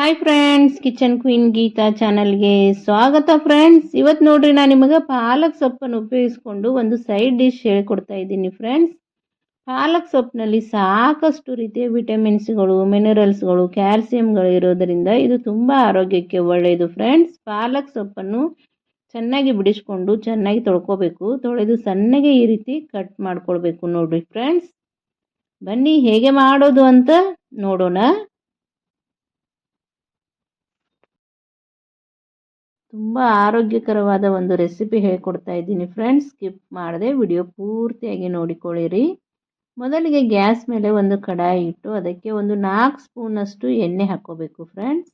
Hi friends kitchen queen Geeta ಚಾನಲ್ಗೆ ಸ್ವಾಗತ friends ಇವತ್ತು ನೋಡ್ರಿ ನಾನು ನಿಮಗೆ ಪಾಲಕ್ ಸೊಪ್ಪನ್ನು ಉಪಯೋಗಿಸ್ಕೊಂಡು ಒಂದು ಸೈಡ್ ಡಿಶ್ ಹೇಳ್ಕೊಡ್ತಾ ಇದ್ದೀನಿ ಫ್ರೆಂಡ್ಸ್ ಪಾಲಕ್ ಸೊಪ್ಪಿನಲ್ಲಿ ಸಾಕಷ್ಟು ರೀತಿಯ ವಿಟಮಿನ್ಸ್ಗಳು ಮಿನರಲ್ಸ್ಗಳು ಕ್ಯಾಲ್ಸಿಯಂಗಳು ಇರೋದರಿಂದ ಇದು ತುಂಬ ಆರೋಗ್ಯಕ್ಕೆ ಒಳ್ಳೆಯದು ಫ್ರೆಂಡ್ಸ್ ಪಾಲಕ್ ಸೊಪ್ಪನ್ನು ಚೆನ್ನಾಗಿ ಬಿಡಿಸ್ಕೊಂಡು ಚೆನ್ನಾಗಿ ತೊಳ್ಕೊಬೇಕು. ತೊಳೆದು ಸಣ್ಣಗೆ ಈ ರೀತಿ ಕಟ್ ಮಾಡ್ಕೊಳ್ಬೇಕು ನೋಡ್ರಿ ಫ್ರೆಂಡ್ಸ್ ಬನ್ನಿ ಹೇಗೆ ಮಾಡೋದು ಅಂತ ನೋಡೋಣ. ತುಂಬ ಆರೋಗ್ಯಕರವಾದ ಒಂದು ರೆಸಿಪಿ ಹೇಳ್ಕೊಡ್ತಾ ಇದ್ದೀನಿ ಫ್ರೆಂಡ್ಸ್ ಸ್ಕಿಪ್ ಮಾಡದೆ ವಿಡಿಯೋ ಪೂರ್ತಿಯಾಗಿ ನೋಡಿಕೊಳ್ಳಿರಿ. ಮೊದಲಿಗೆ ಗ್ಯಾಸ್ ಮೇಲೆ ಒಂದು ಕಡಾಯಿ ಇಟ್ಟು ಅದಕ್ಕೆ ಒಂದು ನಾಲ್ಕು ಸ್ಪೂನಷ್ಟು ಎಣ್ಣೆ ಹಾಕ್ಕೋಬೇಕು ಫ್ರೆಂಡ್ಸ್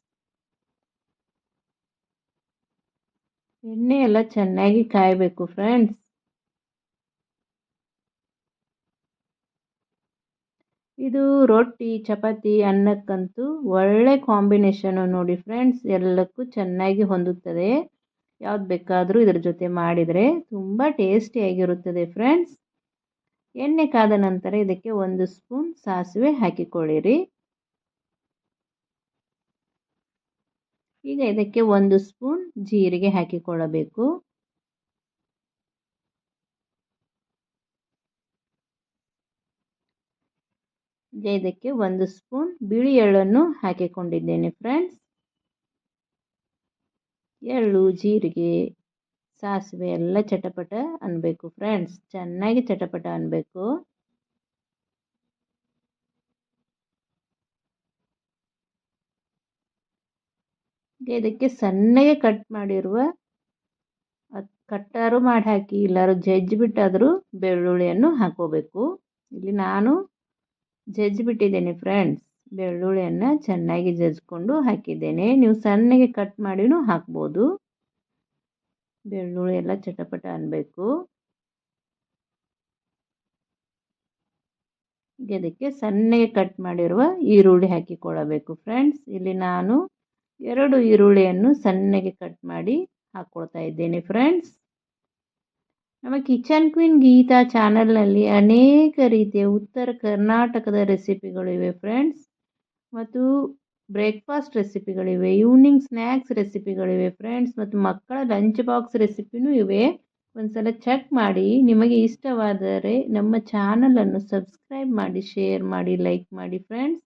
ಎಣ್ಣೆ ಎಲ್ಲ ಚೆನ್ನಾಗಿ ಕಾಯಬೇಕು ಫ್ರೆಂಡ್ಸ್ ಇದು ರೊಟ್ಟಿ, ಚಪಾತಿ, ಅನ್ನಕ್ಕಂತೂ ಒಳ್ಳೆ ಕಾಂಬಿನೇಷನು ನೋಡಿ ಫ್ರೆಂಡ್ಸ್, ಎಲ್ಲಕ್ಕೂ ಚೆನ್ನಾಗಿ ಹೊಂದುತ್ತದೆ. ಯಾವ್ದು ಬೇಕಾದರೂ ಇದರ ಜೊತೆ ಮಾಡಿದರೆ ತುಂಬ ಟೇಸ್ಟಿಯಾಗಿರುತ್ತದೆ ಫ್ರೆಂಡ್ಸ್. ಎಣ್ಣೆ ಕಾದ ನಂತರ ಇದಕ್ಕೆ ಒಂದು ಸ್ಪೂನ್ ಸಾಸಿವೆ ಹಾಕಿಕೊಳ್ಳಿರಿ. ಈಗ ಇದಕ್ಕೆ ಒಂದು ಸ್ಪೂನ್ ಜೀರಿಗೆ ಹಾಕಿಕೊಳ್ಳಬೇಕು. ಇದಕ್ಕೆ ಒಂದು ಸ್ಪೂನ್ ಬಿಳಿ ಎಳ್ಳನ್ನು ಹಾಕಿಕೊಂಡಿದ್ದೇನೆ ಫ್ರೆಂಡ್ಸ್. ಎಳ್ಳು, ಜೀರಿಗೆ, ಸಾಸಿವೆ ಎಲ್ಲ ಚಟಪಟ ಅನ್ಬೇಕು ಫ್ರೆಂಡ್ಸ್. ಚೆನ್ನಾಗಿ ಚಟಪಟ ಅನ್ಬೇಕು. ಇದಕ್ಕೆ ಸಣ್ಣಗೆ ಕಟ್ ಮಾಡಿರುವ ಕಟ್ಟಾರು ಮಾಡಿ ಹಾಕಿ ಇಲ್ಲಾರು ಜಜ್ಜಿಬಿಟ್ಟಾದರೂ ಬೆಳ್ಳುಳ್ಳಿಯನ್ನು ಹಾಕೋಬೇಕು ಇಲ್ಲಿ ನಾನು ಜಜ್ಜಿಬಿಟ್ಟಿದ್ದೇನೆ ಫ್ರೆಂಡ್ಸ್ ಬೆಳ್ಳುಳ್ಳಿಯನ್ನು ಚೆನ್ನಾಗಿ ಜಜ್ಜಿಕೊಂಡು ಹಾಕಿದ್ದೇನೆ. ನೀವು ಸಣ್ಣಗೆ ಕಟ್ ಮಾಡಿನೂ ಹಾಕ್ಬೋದು. ಬೆಳ್ಳುಳ್ಳಿ ಎಲ್ಲ ಚಟಪಟ ಅನ್ನಬೇಕು ಅದಕ್ಕೆ ಸಣ್ಣಗೆ ಕಟ್ ಮಾಡಿರುವ ಈರುಳ್ಳಿ ಹಾಕಿಕೊಳ್ಳಬೇಕು ಫ್ರೆಂಡ್ಸ್ ಇಲ್ಲಿ ನಾನು ಎರಡು ಈರುಳ್ಳಿಯನ್ನು ಸಣ್ಣಗೆ ಕಟ್ ಮಾಡಿ ಹಾಕ್ಕೊಳ್ತಾ ಇದ್ದೇನೆ ಫ್ರೆಂಡ್ಸ್ ನಮ್ಮ ಕಿಚನ್ ಕ್ವೀನ್ ಗೀತಾ ಚಾನಲ್ನಲ್ಲಿ ಅನೇಕ ರೀತಿಯ ಉತ್ತರ ಕರ್ನಾಟಕದ ರೆಸಿಪಿಗಳಿವೆ ಫ್ರೆಂಡ್ಸ್. ಮತ್ತು ಬ್ರೇಕ್ಫಾಸ್ಟ್ ರೆಸಿಪಿಗಳಿವೆ ಈವ್ನಿಂಗ್ ಸ್ನ್ಯಾಕ್ಸ್ ರೆಸಿಪಿಗಳಿವೆ ಫ್ರೆಂಡ್ಸ್, ಮತ್ತು ಮಕ್ಕಳ ಲಂಚ್ ಬಾಕ್ಸ್ ರೆಸಿಪಿನೂ ಇವೆ. ಒಂದ್ಸಲ ಚೆಕ್ ಮಾಡಿ, ನಿಮಗೆ ಇಷ್ಟವಾದರೆ ನಮ್ಮ ಚಾನಲನ್ನು ಸಬ್ಸ್ಕ್ರೈಬ್ ಮಾಡಿ, ಶೇರ್ ಮಾಡಿ, ಲೈಕ್ ಮಾಡಿ ಫ್ರೆಂಡ್ಸ್.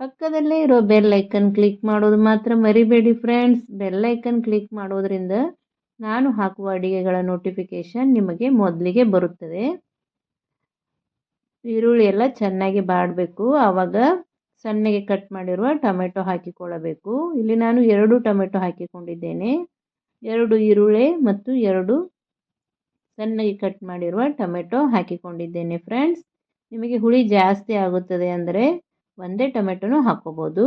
ಪಕ್ಕದಲ್ಲೇ ಇರೋ ಬೆಲ್ ಐಕನ್ ಕ್ಲಿಕ್ ಮಾಡೋದು ಮಾತ್ರ ಮರಿಬೇಡಿ ಫ್ರೆಂಡ್ಸ್. ಬೆಲ್ ಐಕನ್ ಕ್ಲಿಕ್ ಮಾಡೋದ್ರಿಂದ ನಾನು ಹಾಕುವ ಅಡಿಗೆಗಳ ನೋಟಿಫಿಕೇಷನ್ ನಿಮಗೆ ಮೊದಲಿಗೆ ಬರುತ್ತದೆ. ಈರುಳ್ಳಿ ಎಲ್ಲ ಚೆನ್ನಾಗಿ ಬಾಡಬೇಕು. ಆವಾಗ ಸಣ್ಣಗೆ ಕಟ್ ಮಾಡಿರುವ ಟೊಮೆಟೊ ಹಾಕಿಕೊಳ್ಳಬೇಕು. ಇಲ್ಲಿ ನಾನು ಎರಡು ಟೊಮೆಟೊ ಹಾಕಿಕೊಂಡಿದ್ದೇನೆ. ಎರಡು ಈರುಳ್ಳಿ ಮತ್ತು ಎರಡು ಸಣ್ಣಗೆ ಕಟ್ ಮಾಡಿರುವ ಟೊಮೆಟೊ ಹಾಕಿಕೊಂಡಿದ್ದೇನೆ ಫ್ರೆಂಡ್ಸ್ ನಿಮಗೆ ಹುಳಿ ಜಾಸ್ತಿ ಆಗುತ್ತದೆ ಅಂದರೆ ಒಂದೇ ಟೊಮೆಟೊನು ಹಾಕೋಬೋದು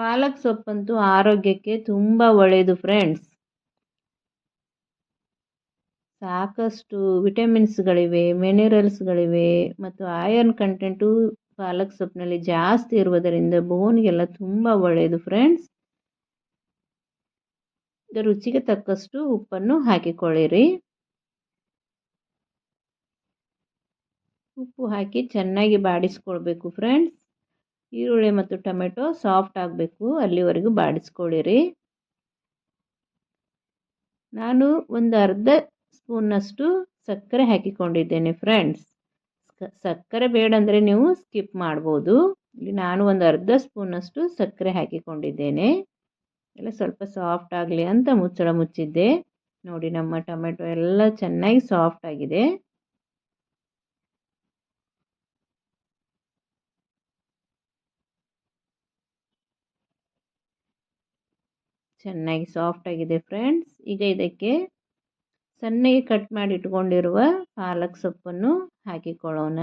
ಪಾಲಕ್ ಸೊಪ್ಪಂತೂ ಆರೋಗ್ಯಕ್ಕೆ ತುಂಬ ಒಳ್ಳೆಯದು ಫ್ರೆಂಡ್ಸ್ ಸಾಕಷ್ಟು ವಿಟಮಿನ್ಸ್ಗಳಿವೆ ಮಿನರಲ್ಸ್ಗಳಿವೆ ಮತ್ತು ಐರನ್ ಕಂಟೆಂಟು ಪಾಲಕ್ ಸೊಪ್ಪಿನಲ್ಲಿ ಜಾಸ್ತಿ ಇರುವುದರಿಂದ ಬೋನ್ಗೆಲ್ಲ ತುಂಬ ಒಳ್ಳೆಯದು ಫ್ರೆಂಡ್ಸ್ ರುಚಿಗೆ ತಕ್ಕಷ್ಟು ಉಪ್ಪನ್ನು ಹಾಕಿಕೊಳ್ಳಿರಿ. ಉಪ್ಪು ಹಾಕಿ ಚೆನ್ನಾಗಿ ಬಾಡಿಸ್ಕೊಳ್ಬೇಕು ಫ್ರೆಂಡ್ಸ್ ಈರುಳ್ಳಿ ಮತ್ತು ಟೊಮೆಟೊ ಸಾಫ್ಟ್ ಆಗಬೇಕು. ಅಲ್ಲಿವರೆಗೂ ಬಾಡಿಸ್ಕೊಳ್ಳಿರಿ ನಾನು ಒಂದು ಅರ್ಧ ಸ್ಪೂನ್ನಷ್ಟು ಸಕ್ಕರೆ ಹಾಕಿಕೊಂಡಿದ್ದೇನೆ ಫ್ರೆಂಡ್ಸ್. ಸಕ್ಕರೆ ಬೇಡ ಅಂದರೆ ನೀವು ಸ್ಕಿಪ್ ಮಾಡ್ಬೋದು. ಇಲ್ಲಿ ನಾನು ಒಂದು ಅರ್ಧ ಸ್ಪೂನಷ್ಟು ಸಕ್ಕರೆ ಹಾಕಿಕೊಂಡಿದ್ದೇನೆ. ಎಲ್ಲ ಸ್ವಲ್ಪ ಸಾಫ್ಟ್ ಆಗಲಿ ಅಂತ ಮುಚ್ಚಳ ಮುಚ್ಚಿದ್ದೆ. ನೋಡಿ ನಮ್ಮ ಟೊಮೆಟೊ ಎಲ್ಲ ಚೆನ್ನಾಗಿ ಸಾಫ್ಟ್ ಆಗಿದೆ. ಚೆನ್ನಾಗಿ ಸಾಫ್ಟ್ ಆಗಿದೆ ಫ್ರೆಂಡ್ಸ್ ಈಗ ಇದಕ್ಕೆ ಸಣ್ಣಗೆ ಕಟ್ ಮಾಡಿ ಇಟ್ಕೊಂಡಿರುವ ಪಾಲಕ್ ಸೊಪ್ಪನ್ನು ಹಾಕಿಕೊಳ್ಳೋಣ.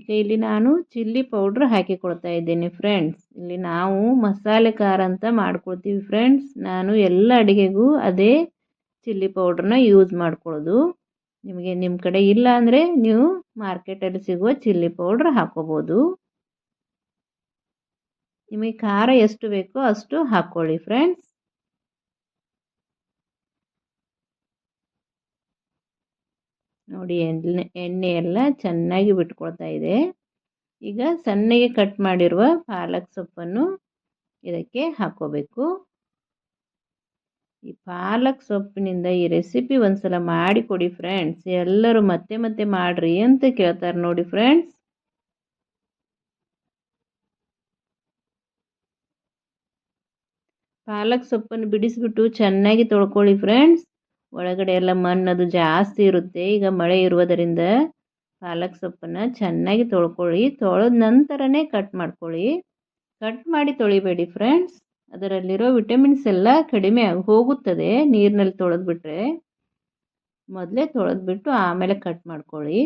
ಈಗ ಇಲ್ಲಿ ನಾನು ಚಿಲ್ಲಿ ಪೌಡ್ರ್ ಹಾಕಿಕೊಳ್ತಾ ಇದ್ದೀನಿ ಫ್ರೆಂಡ್ಸ್ ಇಲ್ಲಿ ನಾವು ಮಸಾಲೆ ಖಾರ ಅಂತ ಮಾಡ್ಕೊಳ್ತೀವಿ ಫ್ರೆಂಡ್ಸ್ ನಾನು ಎಲ್ಲ ಅಡುಗೆಗೂ ಅದೇ ಚಿಲ್ಲಿ ಪೌಡ್ರನ್ನ ಯೂಸ್ ಮಾಡ್ಕೊಳ್ಳೋದು. ನಿಮಗೆ ನಿಮ್ಮ ಕಡೆ ಇಲ್ಲ ಅಂದರೆ ನೀವು ಮಾರ್ಕೆಟಲ್ಲಿ ಸಿಗುವ ಚಿಲ್ಲಿ ಪೌಡ್ರ್ ಹಾಕೋಬೋದು. ನಿಮಗೆ ಖಾರ ಎಷ್ಟು ಬೇಕೋ ಅಷ್ಟು ಹಾಕ್ಕೊಳ್ಳಿ ಫ್ರೆಂಡ್ಸ್ ನೋಡಿ, ಎಣ್ಣೆ ಎಣ್ಣೆ ಎಲ್ಲ ಚೆನ್ನಾಗಿ ಬಿಟ್ಕೊಳ್ತಾ ಇದೆ. ಈಗ ಸಣ್ಣಗೆ ಕಟ್ ಮಾಡಿರುವ ಪಾಲಕ್ ಸೊಪ್ಪನ್ನು ಇದಕ್ಕೆ ಹಾಕೋಬೇಕು ಈ ಪಾಲಕ್ ಸೊಪ್ಪಿನಿಂದ ಈ ರೆಸಿಪಿ ಒಂದ್ಸಲ ಮಾಡಿಕೊಡಿ ಫ್ರೆಂಡ್ಸ್ ಎಲ್ಲರೂ ಮತ್ತೆ ಮತ್ತೆ ಮಾಡ್ರಿ ಅಂತ ಕೇಳ್ತಾರೆ ನೋಡಿ ಫ್ರೆಂಡ್ಸ್ ಪಾಲಕ್ ಸೊಪ್ಪನ್ನು ಬಿಡಿಸಿಬಿಟ್ಟು ಚೆನ್ನಾಗಿ ತೊಳ್ಕೊಳ್ಳಿ ಫ್ರೆಂಡ್ಸ್ ಒಳಗಡೆ ಎಲ್ಲ ಮಣ್ಣದು ಜಾಸ್ತಿ ಇರುತ್ತೆ. ಈಗ ಮಳೆ ಇರುವುದರಿಂದ ಪಾಲಕ್ ಸೊಪ್ಪನ್ನು ಚೆನ್ನಾಗಿ ತೊಳ್ಕೊಳ್ಳಿ. ತೊಳೆದ ನಂತರನೇ ಕಟ್ ಮಾಡ್ಕೊಳ್ಳಿ. ಕಟ್ ಮಾಡಿ ತೊಳಿಬೇಡಿ ಫ್ರೆಂಡ್ಸ್ ಅದರಲ್ಲಿರೋ ವಿಟಮಿನ್ಸ್ ಎಲ್ಲ ಕಡಿಮೆ ಆಗಿ ಹೋಗುತ್ತದೆ ನೀರಿನಲ್ಲಿ ತೊಳೆದ್ಬಿಟ್ರೆ. ಮೊದಲೇ ತೊಳೆದ್ಬಿಟ್ಟು ಆಮೇಲೆ ಕಟ್ ಮಾಡ್ಕೊಳ್ಳಿ.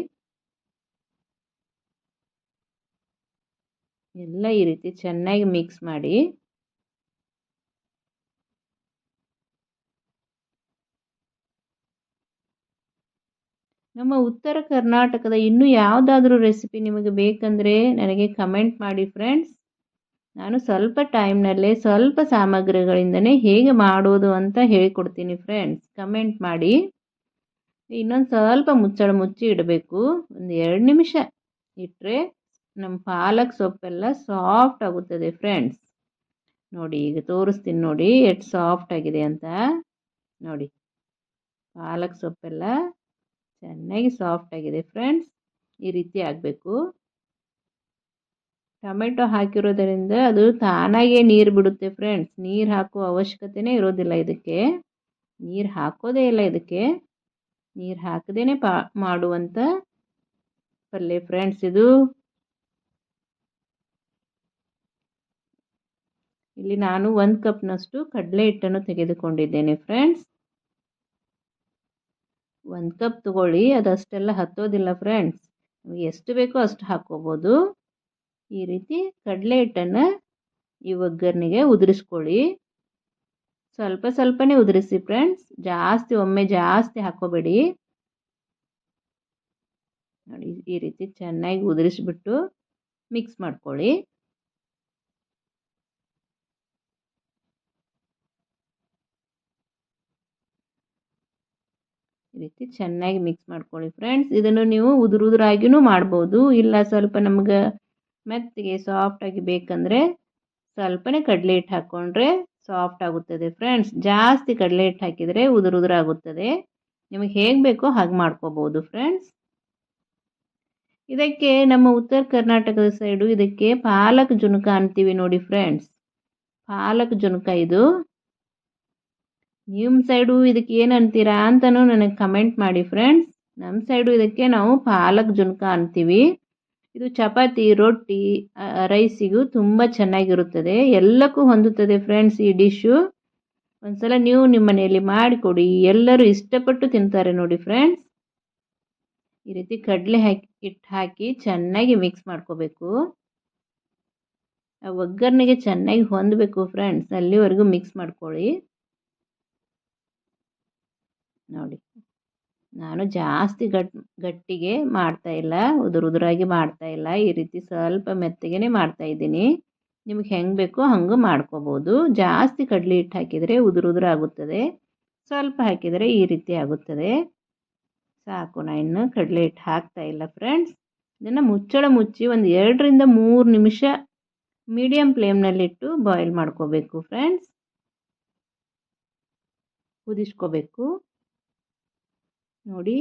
ಎಲ್ಲ ಈ ರೀತಿ ಚೆನ್ನಾಗಿ ಮಿಕ್ಸ್ ಮಾಡಿ. ನಮ್ಮ ಉತ್ತರ ಕರ್ನಾಟಕದ ಇನ್ನೂ ಯಾವುದಾದ್ರೂ ರೆಸಿಪಿ ನಿಮಗೆ ಬೇಕಂದರೆ ನನಗೆ ಕಮೆಂಟ್ ಮಾಡಿ ಫ್ರೆಂಡ್ಸ್ ನಾನು ಸ್ವಲ್ಪ ಟೈಮ್ನಲ್ಲೇ ಸ್ವಲ್ಪ ಸಾಮಗ್ರಿಗಳಿಂದನೇ ಹೇಗೆ ಮಾಡೋದು ಅಂತ ಹೇಳಿಕೊಡ್ತೀನಿ ಫ್ರೆಂಡ್ಸ್ ಕಮೆಂಟ್ ಮಾಡಿ. ಇನ್ನೊಂದು ಸ್ವಲ್ಪ ಮುಚ್ಚಳ ಮುಚ್ಚಿ ಇಡಬೇಕು. ಒಂದು ಎರಡು ನಿಮಿಷ ಇಟ್ಟರೆ ನಮ್ಮ ಪಾಲಕ್ ಸೊಪ್ಪೆಲ್ಲ ಸಾಫ್ಟ್ ಆಗುತ್ತದೆ ಫ್ರೆಂಡ್ಸ್ ನೋಡಿ, ಈಗ ತೋರಿಸ್ತೀನಿ ನೋಡಿ, ಎಷ್ಟು ಸಾಫ್ಟ್ ಆಗಿದೆ ಅಂತ. ನೋಡಿ, ಪಾಲಕ್ ಸೊಪ್ಪೆಲ್ಲ ಚೆನ್ನಾಗಿ ಸಾಫ್ಟ್ ಆಗಿದೆ ಫ್ರೆಂಡ್ಸ್ ಈ ರೀತಿ ಆಗಬೇಕು. ಟೊಮೆಟೊ ಹಾಕಿರೋದರಿಂದ ಅದು ತಾನಾಗೆ ನೀರು ಬಿಡುತ್ತೆ ಫ್ರೆಂಡ್ಸ್ ನೀರು ಹಾಕೋ ಅವಶ್ಯಕತೆನೇ ಇರೋದಿಲ್ಲ ಇದಕ್ಕೆ. ನೀರು ಹಾಕೋದೇ ಇಲ್ಲ ಇದಕ್ಕೆ. ನೀರು ಹಾಕದೇ ಪಾ ಮಾಡುವಂಥ ಪಲ್ಯ ಫ್ರೆಂಡ್ಸ್ ಇದು. ಇಲ್ಲಿ ನಾನು ಒಂದು ಕಪ್ನಷ್ಟು ಕಡಲೆ ಹಿಟ್ಟನ್ನು ತೆಗೆದುಕೊಂಡಿದ್ದೇನೆ ಫ್ರೆಂಡ್ಸ್ ಒಂದು ಕಪ್ ತಗೊಳ್ಳಿ, ಅದಷ್ಟೆಲ್ಲ ಹತ್ತೋದಿಲ್ಲ ಫ್ರೆಂಡ್ಸ್ ಎಷ್ಟು ಬೇಕೋ ಅಷ್ಟು ಹಾಕ್ಕೋಬೋದು. ಈ ರೀತಿ ಕಡಲೆ ಹಿಟ್ಟನ್ನು ಈ ಒಗ್ಗರಣೆಗೆ ಉದುರಿಸ್ಕೊಳ್ಳಿ. ಸ್ವಲ್ಪ ಸ್ವಲ್ಪನೇ ಉದುರಿಸಿ ಫ್ರೆಂಡ್ಸ್ ಜಾಸ್ತಿ, ಒಮ್ಮೆ ಜಾಸ್ತಿ ಹಾಕೋಬೇಡಿ ನೋಡಿ, ಈ ರೀತಿ ಚೆನ್ನಾಗಿ ಉದುರಿಸ್ಬಿಟ್ಟು ಮಿಕ್ಸ್ ಮಾಡ್ಕೊಳ್ಳಿ. ರೀತಿ ಚೆನ್ನಾಗಿ ಮಿಕ್ಸ್ ಮಾಡ್ಕೊಳ್ಳಿ ಫ್ರೆಂಡ್ಸ್ ಇದನ್ನು ನೀವು ಉದುರು ಉದುರಾಗಿಯೂ ಮಾಡ್ಬೋದು. ಇಲ್ಲ ಸ್ವಲ್ಪ ನಮ್ಗೆ ಮೆತ್ತಗೆ ಸಾಫ್ಟಾಗಿ ಬೇಕಂದರೆ ಸ್ವಲ್ಪನೇ ಕಡಲೆ ಹಿಟ್ಟು ಹಾಕ್ಕೊಂಡ್ರೆ ಸಾಫ್ಟ್ ಆಗುತ್ತದೆ ಫ್ರೆಂಡ್ಸ್ ಜಾಸ್ತಿ ಕಡಲೆ ಹಿಟ್ಟು ಹಾಕಿದರೆ ಉದುರು ಉದುರಾಗುತ್ತದೆ. ನಿಮಗೆ ಹೇಗೆ ಬೇಕೋ ಹಾಗೆ ಮಾಡ್ಕೋಬೋದು ಫ್ರೆಂಡ್ಸ್ ಇದಕ್ಕೆ ನಮ್ಮ ಉತ್ತರ ಕರ್ನಾಟಕದ ಸೈಡು ಇದಕ್ಕೆ ಪಾಲಕ್ ಜುನಕ ಅಂತೀವಿ ನೋಡಿ ಫ್ರೆಂಡ್ಸ್ ಪಾಲಕ್ ಜುನಕ ಇದು ನಿಮ್ಮ ಸೈಡು ಇದಕ್ಕೆ ಏನು ಅಂತೀರಾ ಅಂತಲೂ ನನಗೆ ಕಮೆಂಟ್ ಮಾಡಿ ಫ್ರೆಂಡ್ಸ್ ನಮ್ಮ ಸೈಡು ಇದಕ್ಕೆ ನಾವು ಪಾಲಕ್ ಜುನ್ಕ ಅಂತೀವಿ. ಇದು ಚಪಾತಿ, ರೊಟ್ಟಿ ರೈಸಿಗೂ ತುಂಬ ಚೆನ್ನಾಗಿರುತ್ತದೆ. ಎಲ್ಲಕ್ಕೂ ಹೊಂದುತ್ತದೆ ಫ್ರೆಂಡ್ಸ್ ಈ ಡಿಶ್ಶು ಒಂದ್ಸಲ ನೀವು ನಿಮ್ಮ ಮನೆಯಲ್ಲಿ ಮಾಡಿಕೊಡಿ. ಎಲ್ಲರೂ ಇಷ್ಟಪಟ್ಟು ತಿಂತಾರೆ ನೋಡಿ ಫ್ರೆಂಡ್ಸ್ ಈ ರೀತಿ ಕಡಲೆ ಹಾಕಿ ಇಟ್ಟು ಹಾಕಿ ಚೆನ್ನಾಗಿ ಮಿಕ್ಸ್ ಮಾಡ್ಕೋಬೇಕು. ಒಗ್ಗರಣೆಗೆ ಚೆನ್ನಾಗಿ ಹೊಂದಬೇಕು ಫ್ರೆಂಡ್ಸ್ ಅಲ್ಲಿವರೆಗೂ ಮಿಕ್ಸ್ ಮಾಡ್ಕೊಳ್ಳಿ. ನೋಡಿ. ನಾನು ಜಾಸ್ತಿ ಗಟ್, ಗಟ್ಟಿಗೆ ಮಾಡ್ತಾ ಇಲ್ಲ, ಉದುರು ಉದುರಾಗಿ ಮಾಡ್ತಾ ಇಲ್ಲ. ಈ ರೀತಿ ಸ್ವಲ್ಪ ಮೆತ್ತಗೆ ಮಾಡ್ತಾ ಇದ್ದೀನಿ. ನಿಮಗೆ ಹೆಂಗೆ ಬೇಕೋ ಹಂಗೆ ಮಾಡ್ಕೋಬೋದು. ಜಾಸ್ತಿ ಕಡಲೆ ಹಿಟ್ಟು ಹಾಕಿದರೆ ಉದುರು ಉದುರು ಆಗುತ್ತದೆ. ಸ್ವಲ್ಪ ಹಾಕಿದರೆ ಈ ರೀತಿ ಆಗುತ್ತದೆ. ಸಾಕು ನಾನು ಇನ್ನು ಕಡಲೆ ಹಿಟ್ಟು ಹಾಕ್ತಾ ಇಲ್ಲ ಫ್ರೆಂಡ್ಸ್. ಇದನ್ನು ಮುಚ್ಚಳ ಮುಚ್ಚಿ ಒಂದು ಎರಡರಿಂದ ಮೂರು ನಿಮಿಷ ಮೀಡಿಯಮ್ ಫ್ಲೇಮ್ನಲ್ಲಿಟ್ಟು ಬಾಯ್ಲ್ ಮಾಡ್ಕೋಬೇಕು ಫ್ರೆಂಡ್ಸ್. ಕುದಿಸ್ಕೋಬೇಕು. ನೋಡಿ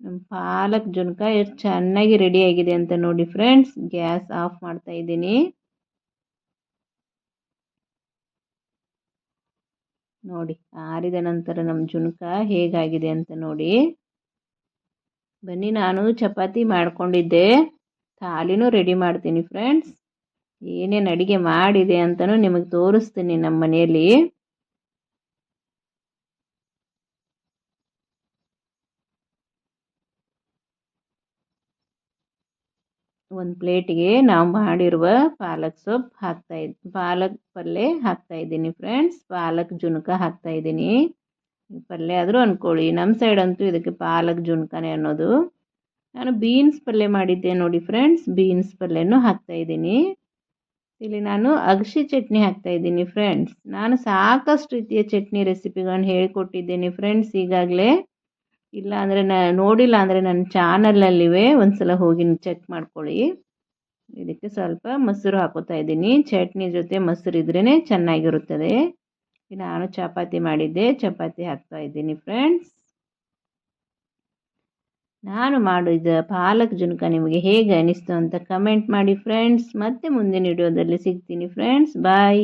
ನಮ್ಮ ಪಾಲಕ್ ಜುನಕ ಎಷ್ಟು ಚೆನ್ನಾಗಿ ರೆಡಿಯಾಗಿದೆ ಅಂತ ನೋಡಿ ಫ್ರೆಂಡ್ಸ್ ಗ್ಯಾಸ್ ಆಫ್ ಮಾಡ್ತಾ ಇದ್ದೀನಿ. ನೋಡಿ, ಆರಿದ ನಂತರ ನಮ್ಮ ಜುನಕ ಹೇಗಾಗಿದೆ ಅಂತ ನೋಡಿ. ಬನ್ನಿ, ನಾನು ಚಪಾತಿ ಮಾಡ್ಕೊಂಡಿದ್ದೆ. ಥಾಲಿನೂ ರೆಡಿ ಮಾಡ್ತೀನಿ ಫ್ರೆಂಡ್ಸ್ ಏನೇನು ಅಡುಗೆ ಮಾಡಿದೆ ಅಂತಲೂ ನಿಮಗೆ ತೋರಿಸ್ತೀನಿ ನಮ್ಮ ಮನೆಯಲ್ಲಿ. ಒಂದು ಪ್ಲೇಟಿಗೆ ನಾವು ಮಾಡಿರುವ ಪಾಲಕ್ ಸೊಪ್ಪು ಹಾಕ್ತಾ ಇದ್, ಪಾಲಕ್ ಪಲ್ಯ ಹಾಕ್ತಾ ಇದ್ದೀನಿ ಫ್ರೆಂಡ್ಸ್ ಪಾಲಕ್ ಜುನಕ ಹಾಕ್ತಾ ಇದ್ದೀನಿ. ಪಲ್ಯ ಆದರೂ ಅಂದ್ಕೊಳ್ಳಿ ನಮ್ಮ ಸೈಡ್ ಅಂತೂ ಇದಕ್ಕೆ ಪಾಲಕ್ ಜುನಕನೇ ಅನ್ನೋದು. ನಾನು ಬೀನ್ಸ್ ಪಲ್ಯ ಮಾಡಿದ್ದೆ ನೋಡಿ ಫ್ರೆಂಡ್ಸ್ ಬೀನ್ಸ್ ಪಲ್ಯನೂ ಹಾಕ್ತಾ ಇದ್ದೀನಿ. ಇಲ್ಲಿ ನಾನು ಅಗಸಿ ಚಟ್ನಿ ಹಾಕ್ತಾ ಇದ್ದೀನಿ ಫ್ರೆಂಡ್ಸ್ ನಾನು ಸಾಕಷ್ಟು ರೀತಿಯ ಚಟ್ನಿ ರೆಸಿಪಿಗಳನ್ನು ಹೇಳಿಕೊಟ್ಟಿದ್ದೀನಿ ಫ್ರೆಂಡ್ಸ್ ಈಗಾಗಲೇ. ಇಲ್ಲ ಅಂದರೆ ನ, ನೋಡಿಲ್ಲ ಅಂದರೆ ನನ್ನ ಚಾನಲಲ್ಲಿವೆ ಒಂದು ಸಲ ಹೋಗಿ ಚೆಕ್ ಮಾಡ್ಕೊಳ್ಳಿ. ಇದಕ್ಕೆ ಸ್ವಲ್ಪ ಮೊಸರು ಹಾಕೋತಾ ಇದ್ದೀನಿ. ಚಟ್ನಿ ಜೊತೆ ಮೊಸರು ಇದ್ರೇ ಚೆನ್ನಾಗಿರುತ್ತದೆ. ನಾನು ಚಪಾತಿ ಮಾಡಿದ್ದೆ, ಚಪಾತಿ ಹಾಕ್ತಾ ಇದ್ದೀನಿ ಫ್ರೆಂಡ್ಸ್ ನಾನು ಮಾಡಿದ ಪಾಲಕ್ ಜುನ್ಕ ನಿಮಗೆ ಹೇಗೆ ಅನಿಸ್ತು ಅಂತ ಕಮೆಂಟ್ ಮಾಡಿ ಫ್ರೆಂಡ್ಸ್ ಮತ್ತೆ ಮುಂದಿನ ವಿಡಿಯೋದಲ್ಲಿ ಸಿಗ್ತೀನಿ ಫ್ರೆಂಡ್ಸ್ ಬಾಯ್